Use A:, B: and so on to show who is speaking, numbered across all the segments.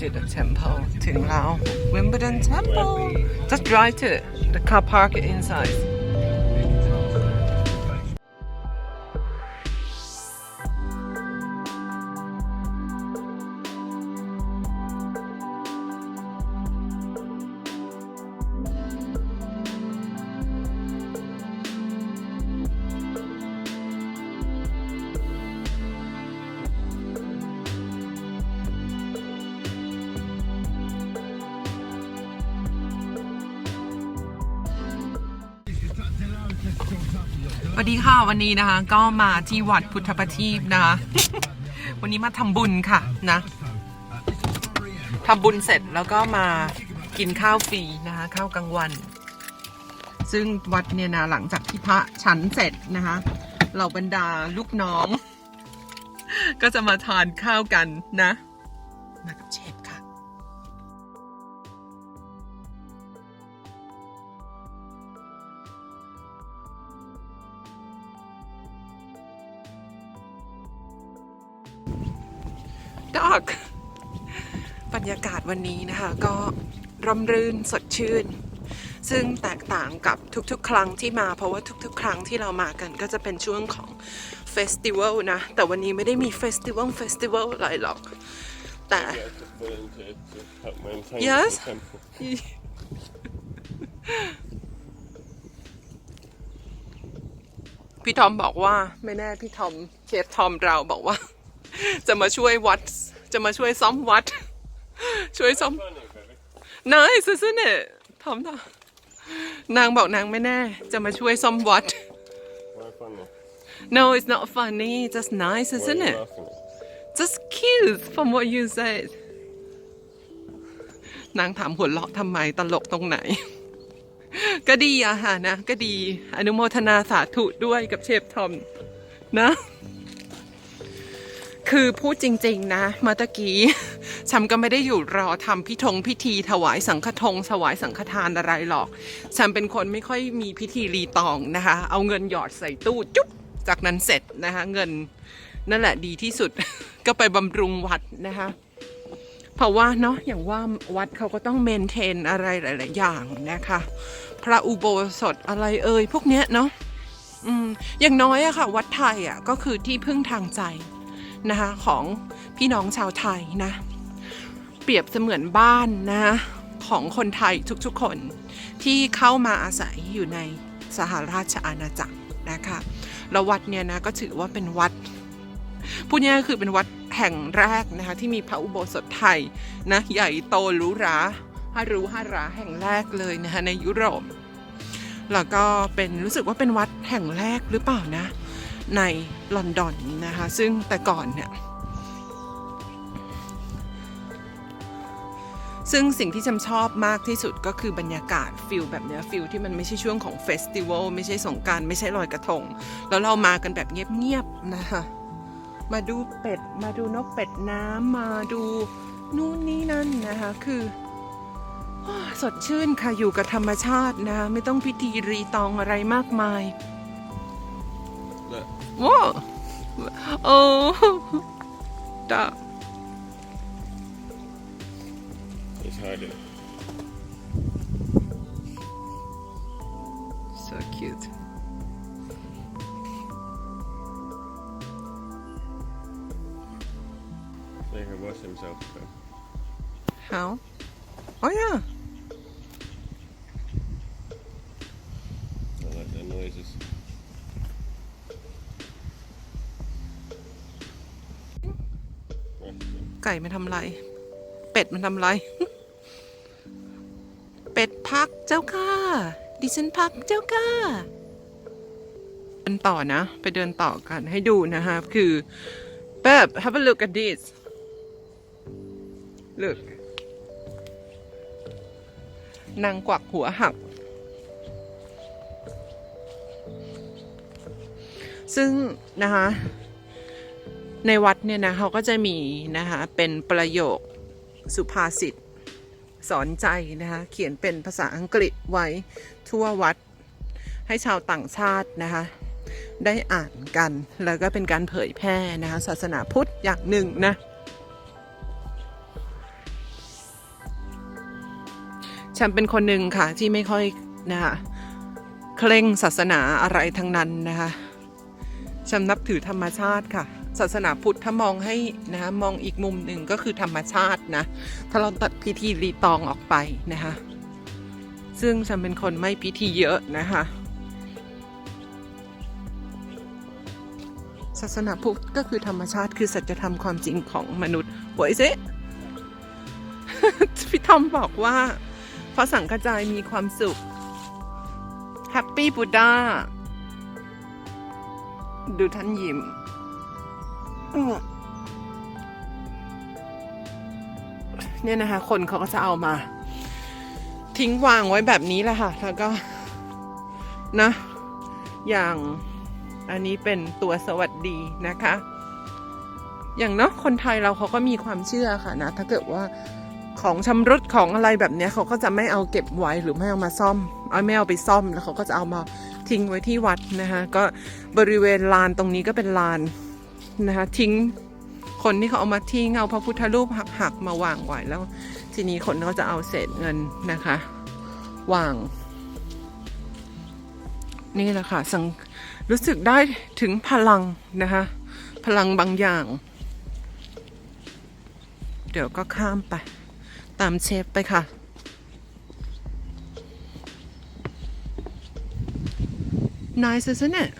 A: to the temple, to now. Wimbledon Temple. Just drive to the car park inside. วัสดีค่ะวันนี้นะคะ ก็มาที่วัดพุทธประทีปนะคะ วันนี้มาทำบุญค่ะนะทำบุญเสร็จแล้วก็มากินข้าวฟรีนะคะข้าวกลางวัน ซึ่งวัดเนี่ยนะหลังจากที่พระฉันเสร็จนะคะเราบรรดาลูกน้อง ก็จะมาทานข้าวกันนะมากับเชฟ วันนี้นะคะก็ร่มรื่นสดชื่น ซึ่งแตกต่างกับทุกๆ ครั้งที่มาเพราะว่าทุกๆ ครั้งที่เรามากันก็จะเป็นช่วงของเฟสติวัลนะ แต่วันนี้ไม่ได้มีเฟสติวัลเฟสติวัลอะไรหรอก แต่ Yes. พี่ทอมบอกว่าไม่แน่พี่ทอมเชฟทอมเราบอกว่า จะมาช่วยวัด จะมาช่วยซ่อมวัด ช่วยซ่อม
B: นา
A: ยซึซึเนี่ยทำมทอานางบอกนางไม่แน่ จะมาช่วยซ่อมวัด no it's not funny just nice isn't it just cute from what you said นางถามหัวเราะทำไมตลกตรงไหน ก็ดีอะฮะนะ ก็ดี อนุโมทนาสาธุด้วยกับเชฟทอม นะ คือพูดจริงๆนะเมาตะกี้ฉันก็ไม่ได้อยู่รอทำพิธงพิธีถวายสังฆทงถวายสังฆทานอะไรหรอก ฉันเป็นคนไม่ค่อยมีพิธีรีตองนะคะ เอาเงินหยอดใส่ตู้จุ๊บจากนั้นเสร็จนะคะเงินนั่นแหละดีที่สุดก็ไปบำรุงวัดนะคะเพราะว่าเนาะอย่างว่าวัดเขาก็ต้องเมนเทนอะไรหลายๆอย่างนะคะ พระอุโบสถอะไรเอ่ยพวกเนี้ยเนาะอืมอย่างน้อยอะค่ะ วัดไทยอะก็คือที่พึ่งทางใจ นะคะของพี่น้องชาวไทยนะ เปรียบเสมือนบ้านนะคะของคนไทยทุกๆคนที่เข้ามาอาศัยอยู่ในสหราชอาณาจักรนะคะแล้ววัดเนี่ยนะก็ถือว่าเป็นวัดพูดง่ายๆคือเป็นวัดแห่งแรกนะคะที่มีพระอุโบสถไทยนะใหญ่โตหรูหราฮารุฮาราแห่งแรกเลยนะคะในยุโรป แล้วก็เป็นรู้สึกว่าเป็นวัดแห่งแรกหรือเปล่านะ ในลอนดอนนะคะ ซึ่งแต่ก่อนเนี่ยซึ่งสิ่งที่ฉันชอบมากที่สุดก็คือบรรยากาศฟิลแบบเนี้ยฟิลที่มันไม่ใช่ช่วงของเฟสติวัลไม่ใช่สงการไม่ใช่ลอยกระทง แล้วเรามากันแบบเงียบๆนะคะมาดูเป็ด มาดูนกเป็ดน้ำมาดูนู่นนี่นั่นนะคะคืออสดชื่นค่ะอยู่กับธรรมชาตินะคะไม่ต้องพิธีรีตองอะไรมากมาย
B: Look,
A: ว้าวโอ้ดา
B: he's hiding.
A: so cute
B: So he can wash himself. So.
A: how oh yeah
B: I like the noises.
A: ไก่มันทำไร เป็ดมันทำไร เป็ดพักเจ้าค่ะ ดิฉันพักเจ้าค่ะเดินต่อนะ ไปเดินต่อกันให้ดูนะคะคือแบบ have a look at this look นางกวักหัวหัก ซึ่งนะคะ ในวัดเนี่ยนะเขาก็จะมีนะคะเป็นประโยคสุภาษิตสอนใจนะคะเขียนเป็นภาษาอังกฤษไว้ทั่ววัดให้ชาวต่างชาตินะคะได้อ่านกันแล้วก็เป็นการเผยแพร่นะคะศาสนาพุทธอย่างหนึ่งนะฉันเป็นคนหนึ่งค่ะที่ไม่ค่อยนะคะเคร่งศาสนาอะไรทั้งนั้นนะคะฉันนับถือธรรมชาติค่ะ ศาสนาพุทธถ้ามองให้นะคะมองอีกมุมหนึ่งก็คือธรรมชาตินะ ถ้าเราตัดพิธีรีตองออกไปนะคะซึ่งฉันเป็นคนไม่พิธีเยอะนะคะศาสนาพุทธก็คือธรรมชาติคือสัจธรรมความจริงของมนุษย์หวยเซพี่ทอมบอกว่าพระสังฆจายมีความสุขแฮปปี้บูดาดูท่านยิ้ม เนี่ยนะคะ คนเขาก็จะเอามา ทิ้งวางไว้แบบนี้แหละค่ะ แล้วก็นะ อย่างอันนี้เป็นตัวสวัสดีนะคะ อย่างเนาะคนไทยเราเขาก็มีความเชื่อค่ะนะ ถ้าเกิดว่าของชำรุดของอะไรแบบเนี้ยเขาก็จะไม่เอาเก็บไว้หรือไม่เอามาซ่อม เอาไม่เอาไปซ่อมแล้วเขาก็จะเอามาทิ้งไว้ที่วัดนะคะก็บริเวณลานตรงนี้ก็เป็นลาน นะคะทิ้งคนที่เขาเอามาทิ้งเอาพระพุทธรูปหักๆมาวางไว้แล้ว ทีนี้คนก็จะเอาเศษเงินนะคะวาง นี่แหละค่ะสังรู้สึกได้ถึงพลังนะคะพลังบางอย่าง เดี๋ยวก็ข้ามไป ตามเชฟไปค่ะ Nice, isn't it?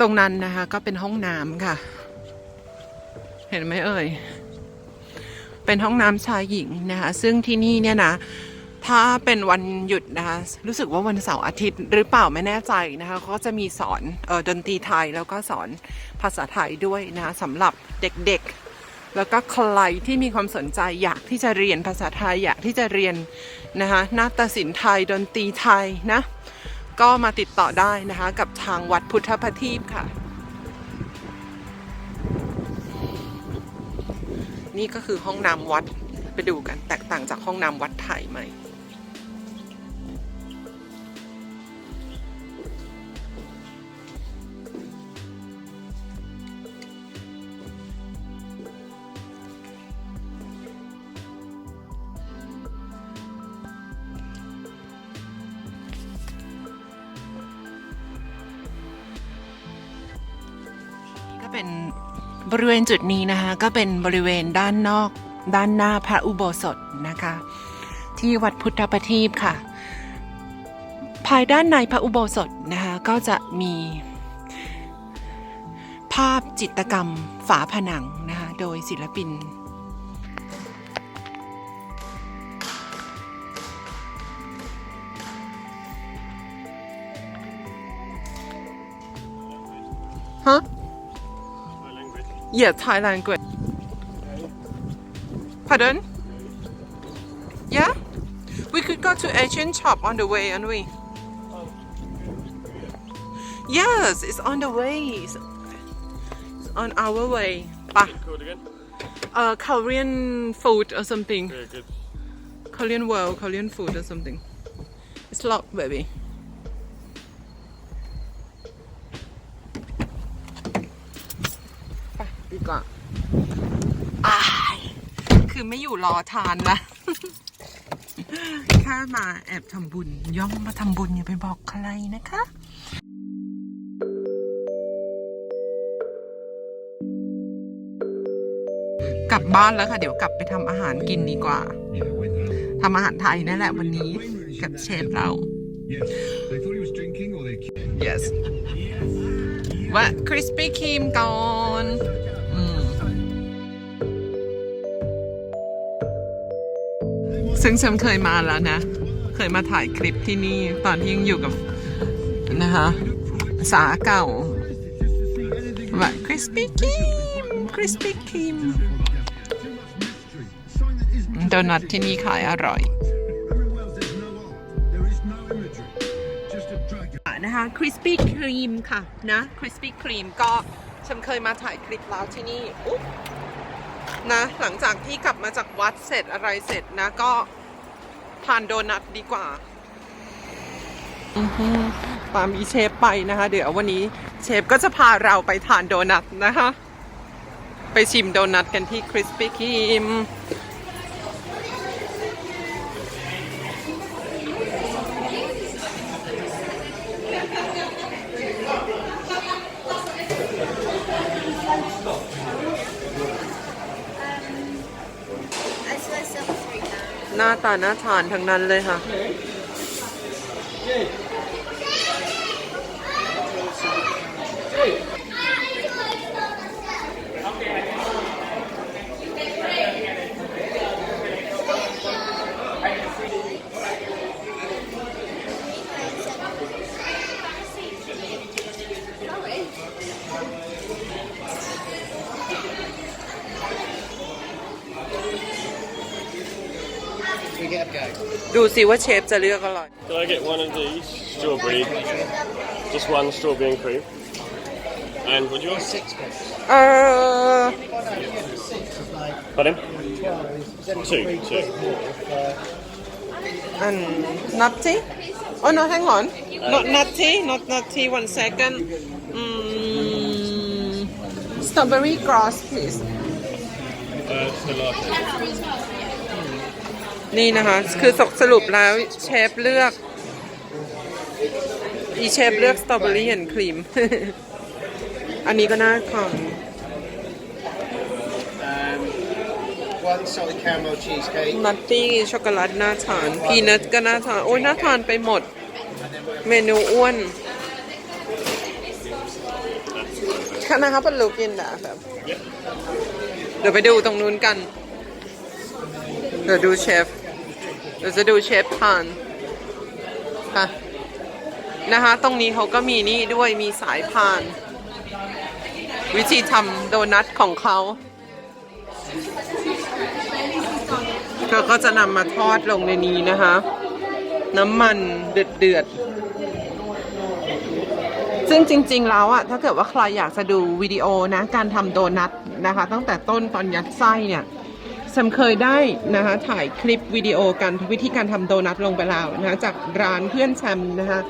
A: ตรงนั้นนะคะ ก็เป็นห้องน้ำค่ะ เห็นไหมเอ่ย เป็นห้องน้ำชายหญิงนะคะ ซึ่งที่นี่เนี่ยนะ ถ้าเป็นวันหยุดนะคะ รู้สึกว่าวันเสาร์อาทิตย์หรือเปล่าไม่แน่ใจนะคะเขาก็จะมีสอนออดนตรีไทยแล้วก็สอนภาษาไทยด้วยนะคะสำหรับเด็กๆ แล้วก็ใครที่มีความสนใจอยากที่จะเรียนภาษาไทยอยากที่จะเรียนนะคะนาฏศิลป์ไทยดนตรีไทยนะ ก็มาติดต่อได้นะคะกับทางวัดพุทธประทีปค่ะ นี่ก็คือห้องน้ำวัดไปดูกันแตกต่างจากห้องน้ำวัดไทยไหม ณจุดนี้นะคะก็เป็นบริเวณด้านนอก ด้านหน้าพระอุโบสถนะคะ ที่วัดพุทธประทีปค่ะ ภายด้านในพระอุโบสถนะคะก็จะมี ภาพจิตรกรรมฝาผนังนะคะโดยศิลปินฮะ Yeah, Thai language. Pardon? Yeah? We could go to Asian shop on the way, aren't we? Yes, it's on the way. It's, on our way. Bah. Uh, Korean food or something. Korean world, Korean food or something. It's locked, baby. ดีกว่าอายคือไม่อยู่รอทานละแค่มาแอบทำบุญ ย่องมาทำบุญอย่าไปบอกใครนะคะกลับบ้านแล้วค่ะ เดี๋ยวกลับไปทำอาหารกินดีกว่า
C: Yeah, when um,
A: ทำอาหารไทยนั่นแหละวันนี้กับเชฟเรา
C: yes, they thought he was drinking or they.
A: yes ว่าคริสปี้ครีมก่อน ซึ่งฉันเคยมาแล้วนะ เคยมาถ่ายคลิปที่นี่ตอนที่ยังอยู่กับนะคะสาเก่าแบบคริสปี้ครีมคริสปี้ครีมโดนัทที่นี่ขายอร่อยนะคะคริสปี้ครีมค่ะนะคริสปี้ครีมก็ฉันเคยมาถ่ายคลิปแล้วที่นี่อุ๊ นะหลังจากที่กลับมาจากวัดเสร็จอะไรเสร็จนะก็ทานโดนัทดีกว่าอือฮึตามอีเชฟไปนะคะ เดี๋ยววันนี้เชฟก็จะพาเราไปทานโดนัทนะคะ ไปชิมโดนัทกันที่คริสปี้ครีม หน้าตาหน้าทานทั้งนั้นเลยค่ะ ดูสิว่าเชฟจะเลือกอะไร
B: Do I get one of these? Strawberry. Just one strawberry and cream. And would you want six?
A: เออ
B: Pardon? Two. Two.
A: and nutty oh no hang on not nutty not nutty one second mm, strawberry grass please
B: Uh, just a latte.
A: นี่นะคะ คือสสรุปแล้วเชฟเลือก อีเชฟเลือกสตรอเบอรี่แอนด์ครีม อันนี้ก็น่าทาน
D: Um, one salted caramel cheesecake.
A: นัตตี้ช็อกโกแลตน่าทาน พีนัทก็น่าทาน โอ้ยน่าทานไปหมด เมนูอ้วนคณะครับเป็นลูกยินดาครับเดี๋ยวไปดูตรงนู้นกัน เดี๋ยวดูเชฟเดี๋ยวจะดูเชฟทานค่ะนะคะตรงนี้เขาก็มีนี่ด้วยมีสายพาน วิธีทำโดนัทของเขาก็ก็จะนำมาทอดลงในนี้นะคะ น้ำมันเดือดเดือดๆซึ่งจริง ๆ แล้วอะถ้าเกิดว่าใครอยากจะดูวิดีโอนะ การทำโดนัทนะคะ ตั้งแต่ต้นตอนยัดไส้เนี่ย แซมเคยได้นะคะถ่ายคลิปวิดีโอการวิธีการทำโดนัทลงไปแล้วนะคะจากร้านเพื่อนแซมนะคะ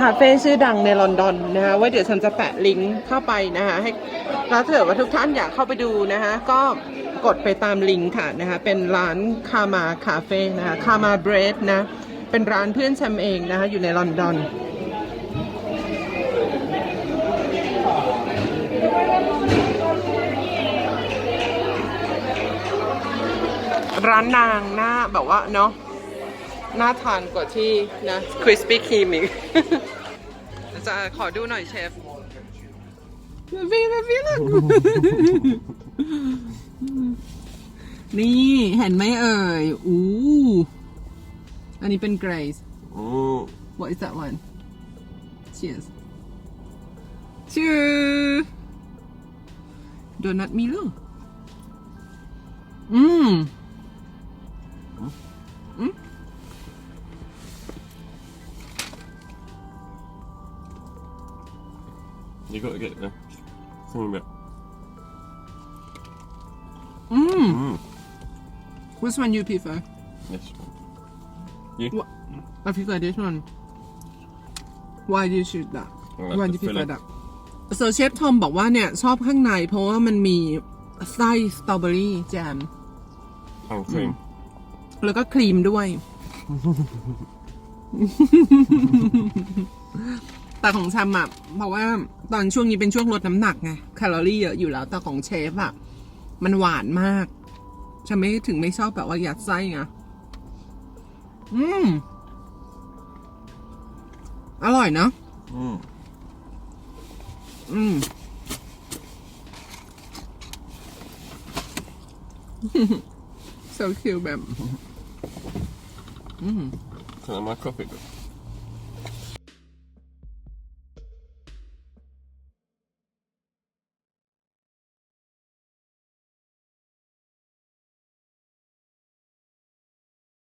A: คาเฟ่ชื่อดังในลอนดอนนะคะว่าเดี๋ยวแซมจะแปะลิงก์เข้าไปนะคะให้แล้วถ้าเกิดว่าทุกท่านอยากเข้าไปดูนะคะก็กดไปตามลิงก์ค่ะนะคะเป็นร้านคามาคาเฟ่นะคะคามาเบรดนะเป็นร้านเพื่อนแซมเองนะคะอยู่ในลอนดอน ร้านนางหน้าแบบว่าเนาะน่าทานกว่าที่นะคริสปี้ครีมอีกจะขอดูหน่อยเชฟวีลวีลนี่เห็นไหมเอ่ย อู้ อันนี้เป็นเกรซ
B: Mm.
A: What is that one? Cheers. Cheers. Donut Milo. Mmm.
B: You got to get the thing bit.
A: Mmm.
B: Mm.
A: Which one you prefer?
B: This one. You?
A: What? I prefer this one. Why do you choose that?
B: I like
A: Why
B: the
A: do you prefer
B: filling.
A: that? So เชฟทอมบอกว่าเนี่ย ชอบข้างในเพราะว่ามันมีไส้สตรอเบอรี่แจม
B: And cream.
A: แล้วก็ครีมด้วย แต่ของชำอะเพราะว่าตอนช่วงนี้เป็นช่วงลดน้ำหนักไงแคลอรี่เยอะอยู่แล้ว แต่ของเชฟอะมันหวานมากฉันไม่ถึงไม่ชอบแบบว่ายัดไส้ไงอืม อร่อยเนอะ
B: Mm.
A: อืม so cute แบบ อืม
B: Can I have my copybook?